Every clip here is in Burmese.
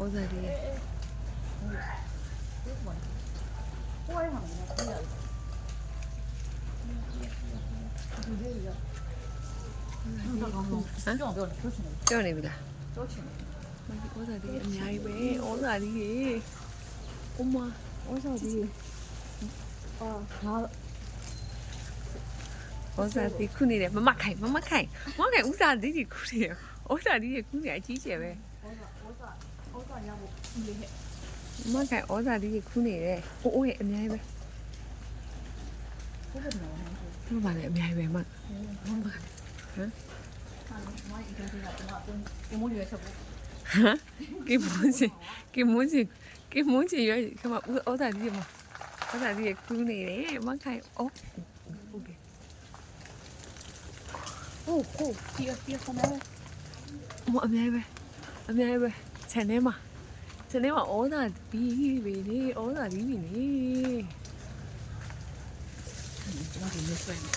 ဩဇာဒီကိုယ်ရမှာလည်းကြည့်ရတယ်ဒီလေးရတော့ကောင်းတော့ပြောပြောပြောချင်တယ်ပြောနေပြီလားပြောချင်တယ်ဩဇာဒီအများကြီးပဲဩဇာဒီရေအမဝတ်စားဒီအာငါဩဇာဒီခုနေတယ်မမခိုင်မမခိုင်မမခိုင်ဥစားဒီဒီခုနေတယ်ဩဇာဒီရေခုနေအကြီးကျယ်ပဲ ဝတ်စားဝတ်စားဝတ်စား ရဖို့ဒီလေးနဲ့မကဲဩဇာတိခူးနေတယ်ဟိုအိုးရဲ့အများကြီးပဲဟုတ်တယ်နော်ဟုတ်ပါလေအများကြီးပဲမဟုတ်ပါဟမ်မိုင်းကြည့်ရတာကတော့ပုံမိုးရွေးချက်ပေါ့ဟမ်ကေမွန်စီကေမွန်စီကေမွန်စီရွေးခမဦးဩဇာတိမှာဩဇာတိခူးနေတယ်မခိုင်ဩဟုတ်ကဲ့ဟုတ်ဟုတ်ဒီအစီအစဉ်မှာအများကြီးပဲအများကြီးပဲ channel မှာ ပဲခြံထဲမှာခြံထဲမှာဩဇာပြီးပြီလေဩဇာပြီးပြီလေကျွန်တော်ဒီနေ့ဆွဲနေ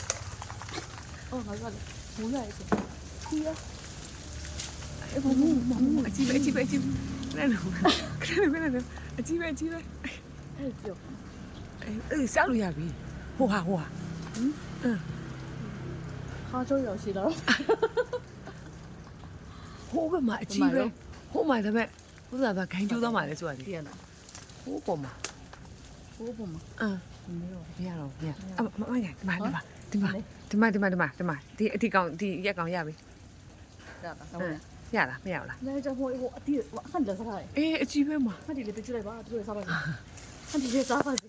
အော်ငါကလည်းဘူးလိုက်ဆိုခီးရအဲ့ဘာမမမအကြည့်ပဲအကြည့်ပဲအကြည့်ပဲလဲလို့ခရခရခရအကြည့်ပဲအကြည့်ပဲအဲ့ပြောအေးအေးဆောက်လို့ရပြီဟိုဟာဟိုဟာဟာချိုးရောက်ရှိတော့ဟိုဘက်မှာအကြည့်ပဲဟိုမှာဒါပေမဲ့ ဟိုသာကခိုင်းကျိုးသွားမှလဲဆိုတာလေပြရလားဟိုပေါ်မှာဘိုးဘုံမှာအမ်မရောမရတော့မရအမမရဒီမှာဒီမှာဒီမှာဒီမှာဒီမှာဒီမှာဒီမှာဒီအတီကောင်ဒီရက်ကောင်ရပြီရတာဟုတ်ရလားမရဘူးလားလဲကြဟိုဟိုအတီးအခန့်လက်စားတယ်အေးအကြည့်ပဲမှာခန့်ဒီလေးတကြလိုက်ပါသူတို့စားပါခန့်ဒီလေးစားပါစေ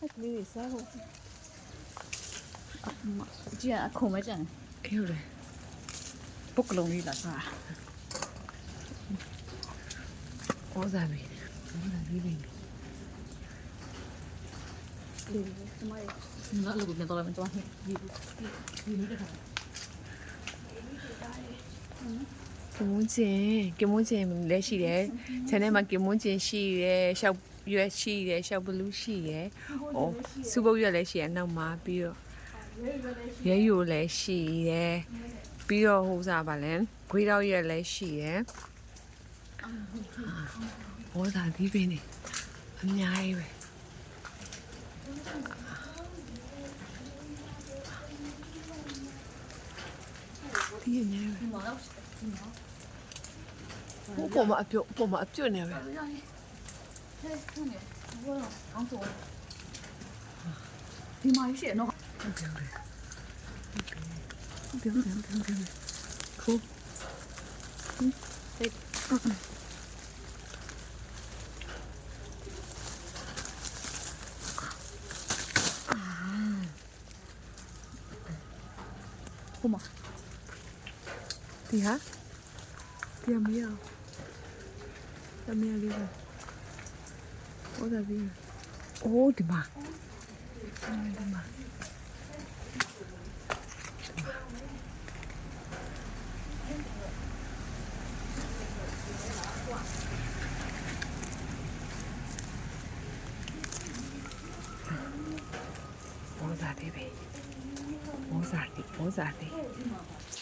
အဲ့ဒီလေးစားပါစေအမကြည့်အခုမကြမ်းအေးဟုတ်တယ်ပုတ်ကလုံးလေးလာစား ဩဇာပြီဩဇာပြီးပြီဒီဒီမိုင်းငါလည်းပြန်တော့လည်းတော့ဒီဒီဒီနေ့တခါကင်မွန်းကျင်ကင်မွန်းကျင်လည်းရှိတယ်။ခြံထဲမှာကင်မွန်းကျင်ရှိတယ်။ရှောက်ရွက်ရှိတယ်။ရှောက်ဘလူးရှိတယ်။အော်စူပုတ်ရွက်လည်းရှိတယ်။နောက်မှာပြီးတော့ရဲယူလည်းရှိတယ်။ပြီးတော့ဟိုစားပါလဲ။ခွေးတော့ရွက်လည်းရှိတယ်။ ဟောတာဒီပင်းနေအများကြီးပဲဒီအများကြီးပဲဒီမှာတော့ဟိုပေါ်မှာအပြုတ်ပေါ်မှာအပြုတ်နေပဲဟဲ့ဟဲ့ဘောအောင်တော့ဒီမှာ ရှိရနော်ပြောတယ်ပြောတယ်ခိုးဟိုမှာဒီဟာဒီမရတမရ လေးဟောတာပြီးအိုးဒီမှာဒီမှာဘောဇာတိပဲဘောဇာတိဘောဇာတိ